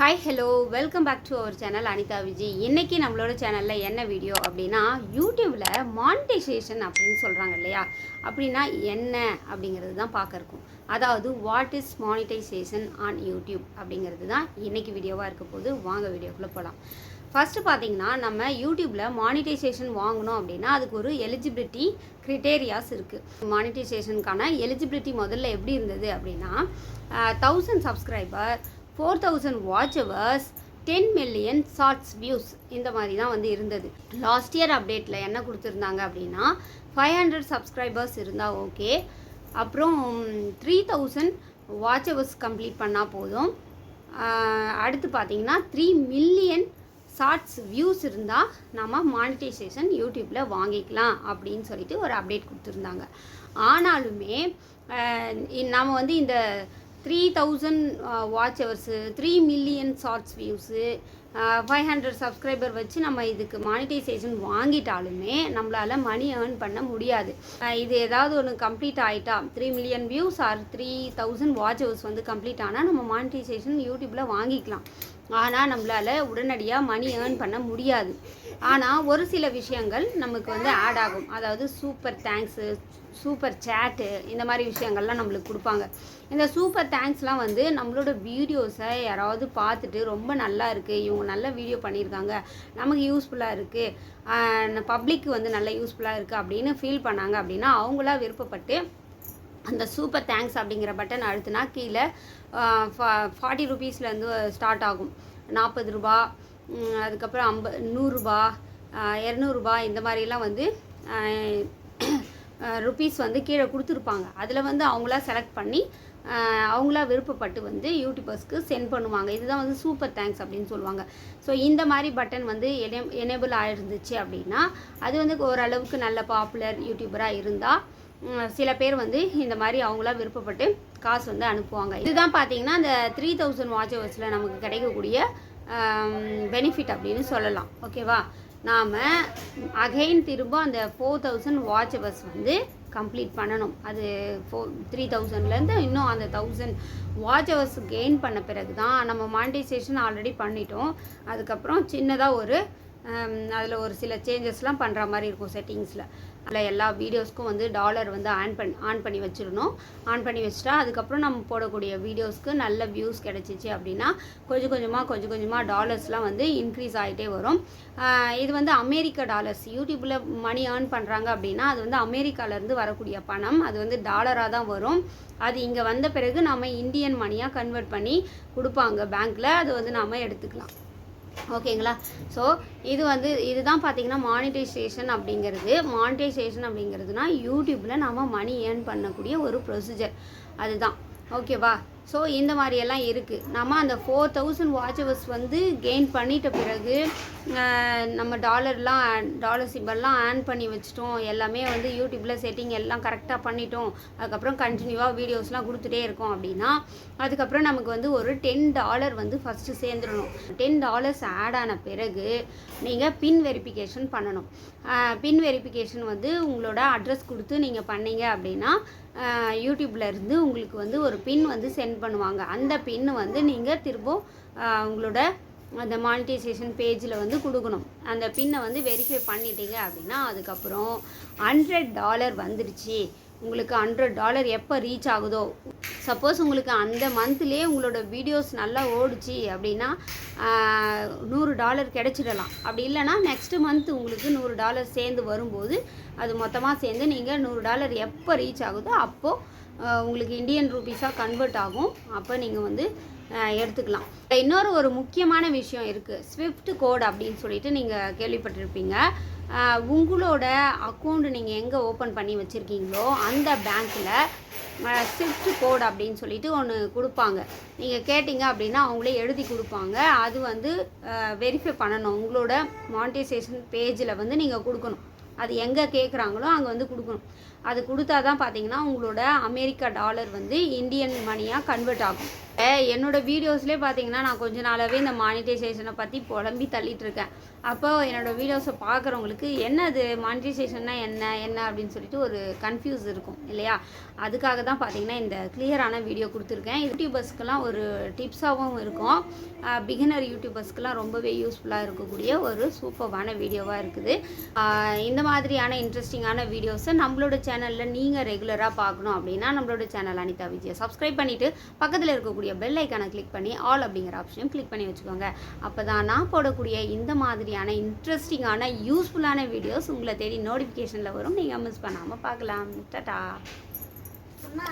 Hi hello welcome back to our channel Anitha Vijay இன்றைக்கி நம்மளோட சேனலில் என்ன வீடியோ அப்படின்னா யூடியூப்பில் மானிட்டைசேஷன் அப்படின்னு சொல்கிறாங்க இல்லையா? அப்படின்னா என்ன அப்படிங்கிறது தான் பார்க்கறக்கும் அதாவது what is monetization on YouTube அப்படிங்கிறது தான் இன்றைக்கி வீடியோவாக இருக்க போது வாங்க வீடியோக்குள்ளே போகலாம் ஃபஸ்ட்டு பார்த்தீங்கன்னா நம்ம யூடியூப்பில் மானிட்டைசேஷன் வாங்கணும் அப்படின்னா அதுக்கு ஒரு எலிஜிபிலிட்டி க்ரிட்டேரியாஸ் இருக்குது மானிட்டைசேஷனுக்கான எலிஜிபிலிட்டி முதல்ல எப்படி இருந்தது அப்படின்னா thousand subscriber four thousand watch hours ten million shorts views இந்த மாதிரி தான் வந்து இருந்தது. லாஸ்ட் இயர் அப்டேட்டில் என்ன கொடுத்துருந்தாங்க அப்படின்னா ஃபைவ் ஹண்ட்ரட் சப்ஸ்கிரைபர்ஸ் இருந்தால் ஓகே அப்புறம் three thousand watch hours complete பண்ணால் போதும். அடுத்து பார்த்தீங்கன்னா த்ரீ மில்லியன் ஷார்ட்ஸ் வியூஸ் இருந்தால் நம்ம மானிட்டைசேஷன் யூடியூப்பில் வாங்கிக்கலாம் அப்படின்னு சொல்லிட்டு ஒரு அப்டேட் கொடுத்துருந்தாங்க. ஆனாலுமே ஆஹ் இ- வந்து இந்த three thousand watch hours three million shorts views five hundred subscriber வச்சு நம்ம இதுக்கு மானிட்டைசேஷன் வாங்கிட்டாலுமே நம்மளால் மணி ஏர்ன் பண்ண முடியாது. இது ஏதாவது ஒன்று கம்ப்ளீட் ஆகிட்டா three million views or three thousand watch hours வந்து கம்ப்ளீட் ஆனால் நம்ம மானிட்டைசேஷன் யூடியூப்பில் வாங்கிக்கலாம். ஆனால் நம்மளால் உடனடியாக மணி ஏர்ன் பண்ண முடியாது. ஆனால் ஒரு சில விஷயங்கள் நமக்கு வந்து ஆட் ஆகும். அதாவது சூப்பர் தேங்க்ஸு சூப்பர் சேட்டு இந்த மாதிரி விஷயங்கள்லாம் நம்மளுக்கு கொடுப்பாங்க. இந்த சூப்பர் தேங்க்ஸ்லாம் வந்து நம்மளோட வீடியோஸை யாராவது பார்த்துட்டு ரொம்ப நல்லா இருக்குது இவங்க நல்ல வீடியோ பண்ணியிருக்காங்க நமக்கு யூஸ்ஃபுல்லாக இருக்குது பப்ளிக்கு வந்து நல்ல யூஸ்ஃபுல்லாக இருக்குது அப்படின்னு ஃபீல் பண்ணாங்க அப்படின்னா அவங்களா விருப்பப்பட்டு அந்த சூப்பர் தேங்க்ஸ் அப்படிங்கிற பட்டன் அழுத்தினா கீழே ஃபா ஃபார்ட்டி ருபீஸ்லேருந்து ஸ்டார்ட் ஆகும். நாற்பது ரூபா அதுக்கப்புறம் ஐம்ப நூறுரூபா இரநூறுபா இந்த மாதிரிலாம் வந்து ருபீஸ் வந்து கீழே கொடுத்துருப்பாங்க. அதில் வந்து அவங்களா செலக்ட் பண்ணி அவங்களா விருப்பப்பட்டு வந்து யூடியூபர்ஸ்க்கு சென்ட் பண்ணுவாங்க. இதுதான் வந்து சூப்பர் தேங்க்ஸ் அப்படின்னு சொல்லுவாங்க. ஸோ இந்த மாதிரி பட்டன் வந்து எனே எனேபிள் ஆகிருந்துச்சு அப்படின்னா அது வந்து ஓரளவுக்கு நல்ல பாப்புலர் யூடியூபராக இருந்தால் சில பேர் வந்து இந்த மாதிரி அவங்களா விருப்பப்பட்டு காசு வந்து அனுப்புவாங்க. இதுதான் பார்த்தீங்கன்னா அந்த த்ரீ தௌசண்ட் வாட்ச் ஹவர்ஸில் நமக்கு கிடைக்கக்கூடிய பெனிஃபிட் அப்படின்னு சொல்லலாம். ஓகேவா? நாம் அகைன் திரும்ப அந்த ஃபோர் தௌசண்ட் வாட்ச் ஹவர்ஸ் வந்து கம்ப்ளீட் பண்ணணும். அது ஃபோ த்ரீ தௌசண்ட்லேருந்து இன்னும் அந்த தௌசண்ட் வாட்ச் ஹவர்ஸ் கெயின் பண்ண பிறகு தான் நம்ம மானிட்டைசேஷன் ஆல்ரெடி பண்ணிட்டோம். அதுக்கப்புறம் சின்னதாக ஒரு அதில் ஒரு சில சேஞ்சஸ்லாம் பண்ணுற மாதிரி இருக்கும் செட்டிங்ஸில் அதில் எல்லா வீடியோஸ்க்கும் வந்து டாலர் வந்து ஆன் பண்ணி ஆன் பண்ணி வச்சிடணும். ஆன் பண்ணி வச்சுட்டா அதுக்கப்புறம் நம்ம போடக்கூடிய வீடியோஸ்க்கு நல்ல வியூஸ் கிடச்சிச்சு அப்படின்னா கொஞ்சம் கொஞ்சமாக கொஞ்சம் கொஞ்சமாக டாலர்ஸ்லாம் வந்து இன்க்ரீஸ் ஆகிட்டே வரும். இது வந்து அமெரிக்க டாலர்ஸ் யூடியூப்பில் மணி ஏர்ன் பண்ணுறாங்க அப்படின்னா அது வந்து அமெரிக்காலேருந்து வரக்கூடிய பணம். அது வந்து டாலராக தான் வரும். அது இங்கே வந்த பிறகு நம்ம இந்தியன் மணியாக கன்வெர்ட் பண்ணி கொடுப்பாங்க பேங்க்கில் அது வந்து நாம் எடுத்துக்கலாம். ஓகேங்களா? ஸோ இது வந்து இதுதான் பார்த்தீங்கன்னா மானிட்டைசேஷன் அப்படிங்கிறது. மானிட்டைசேஷன் அப்படிங்கிறதுனா யூடியூப்பில் நம்ம மணி ஏர்ன் பண்ணக்கூடிய ஒரு ப்ரொசீஜர் அதுதான். ஓகேவா ஸோ இந்த மாதிரியெல்லாம் இருக்குது நம்ம அந்த ஃபோர் தௌசண்ட் வாட்ச் ஹவர்ஸ் வந்து கெயின் பண்ணிட்ட பிறகு நம்ம டாலர்லாம் டாலர் சிம்பல்லாம் ஆன் பண்ணி வச்சிட்டோம். எல்லாமே வந்து யூடியூப்பில் செட்டிங் எல்லாம் கரெக்டாக பண்ணிட்டோம். அதுக்கப்புறம் கண்டினியூவாக வீடியோஸ்லாம் கொடுத்துட்டே இருக்கோம் அப்படின்னா அதுக்கப்புறம் நமக்கு வந்து ஒரு டென் டாலர் வந்து ஃபஸ்ட்டு சேர்ந்துடணும். டென் டாலர்ஸ் ஆட் ஆன பிறகு நீங்கள் பின் வெரிஃபிகேஷன் பண்ணணும். பின் வெரிஃபிகேஷன் வந்து உங்களோட அட்ரஸ் கொடுத்து நீங்கள் பண்ணீங்க அப்படின்னா யூடியூப்லேருந்து உங்களுக்கு வந்து ஒரு பின் வந்து சென்ட் பண்ணுவாங்க. அந்த பின் வந்து நீங்கள் திரும்பவும் உங்களோட அந்த மானிட்டைசேஷன் பேஜில் வந்து கொடுக்கணும். அந்த பின்னை வந்து வெரிஃபை பண்ணிட்டீங்க அப்படின்னா அதுக்கப்புறம் ஹண்ட்ரட் டாலர் வந்துடுச்சு உங்களுக்கு ஹண்ட்ரட் டாலர் எப்போ ரீச் ஆகுதோ சப்போஸ் உங்களுக்கு அந்த மந்த்லேயே உங்களோட வீடியோஸ் நல்லா ஓடுச்சு அப்படின்னா நூறு டாலர் கிடச்சிடலாம். அப்படி இல்லைன்னா நெக்ஸ்ட் மந்த் உங்களுக்கு நூறு டாலர் சேர்ந்து வரும்போது அது மொத்தமாக சேர்ந்து நீங்கள் நூறு டாலர் எப்போ ரீச் ஆகுதோ அப்போது உங்களுக்கு இந்தியன் ரூபீஸாக கன்வெர்ட் ஆகும். அப்போ நீங்கள் வந்து எடுத்துக்கலாம். இன்னொரு ஒரு முக்கியமான விஷயம் இருக்குது ஸ்விஃப்ட் கோட் அப்படின்னு சொல்லிட்டு நீங்கள் கேள்விப்பட்டிருப்பீங்க. உங்களோட அக்கௌண்ட் நீங்கள் எங்கே ஓப்பன் பண்ணி வச்சுருக்கீங்களோ அந்த பேங்க்கில் ஸ்விஃப்ட் கோட் அப்படின்னு சொல்லிட்டு ஒன்று கொடுப்பாங்க. நீங்கள் கேட்டிங்க அப்படின்னா அவங்களே எழுதி கொடுப்பாங்க. அது வந்து வெரிஃபை பண்ணணும். உங்களோட மானிட்டைசேஷன் பேஜில் வந்து நீங்கள் கொடுக்கணும். அது எங்கே கேட்குறாங்களோ அங்கே வந்து கொடுக்கணும். அது கொடுத்தா தான் பார்த்தீங்கன்னா உங்களோட அமெரிக்கா டாலர் வந்து இந்தியன் மணியாக கன்வெர்ட் ஆகும். என்னோடய என்னோட வீடியோஸ்லேயே பார்த்தீங்கன்னா நான் கொஞ்ச நாளாகவே இந்த மானிட்டைசேஷனை பற்றி புலம்பி தள்ளிட்டு இருக்கேன் அப்போ என்னோட வீடியோஸை பார்க்குறவங்களுக்கு என்ன அது மானிட்டைசேஷன்னா என்ன என்ன அப்படின்னு சொல்லிட்டு ஒரு கன்ஃபியூஸ் இருக்கும் இல்லையா? அதுக்காக தான் பார்த்தீங்கன்னா இந்த கிளியரான வீடியோ கொடுத்துருக்கேன். யூடியூபர்ஸ்க்கெலாம் ஒரு டிப்ஸாகவும் இருக்கும். பிகினர் யூடியூபர்ஸ்க்கெலாம் ரொம்பவே யூஸ்ஃபுல்லாக இருக்கக்கூடிய ஒரு சூப்பர்வான வீடியோவாக இருக்குது. இந்த மாதிரியான இன்ட்ரெஸ்டிங்கான வீடியோஸை நம்மளோட சேனலில் நீங்கள் ரெகுலராக பார்க்கணும் அப்படின்னா நம்மளோட சேனல் அனிதா விஜய் சப்ஸ்கிரைப் பண்ணிவிட்டு பக்கத்தில் இருக்கக்கூடிய பெல் ஐக்கானை கிளிக் பண்ணி ஆல் அப்படிங்கிற ஆப்ஷனையும் கிளிக் பண்ணி வச்சுக்கோங்க. அப்போ தான் நான் போடக்கூடிய இந்த மாதிரியான இன்ட்ரெஸ்டிங்கான யூஸ்ஃபுல்லான வீடியோஸ் உங்களை தேடி நோட்டிஃபிகேஷனில் வரும். நீங்கள் மிஸ் பண்ணாமல் பார்க்கலாம். டாடா. அம்மா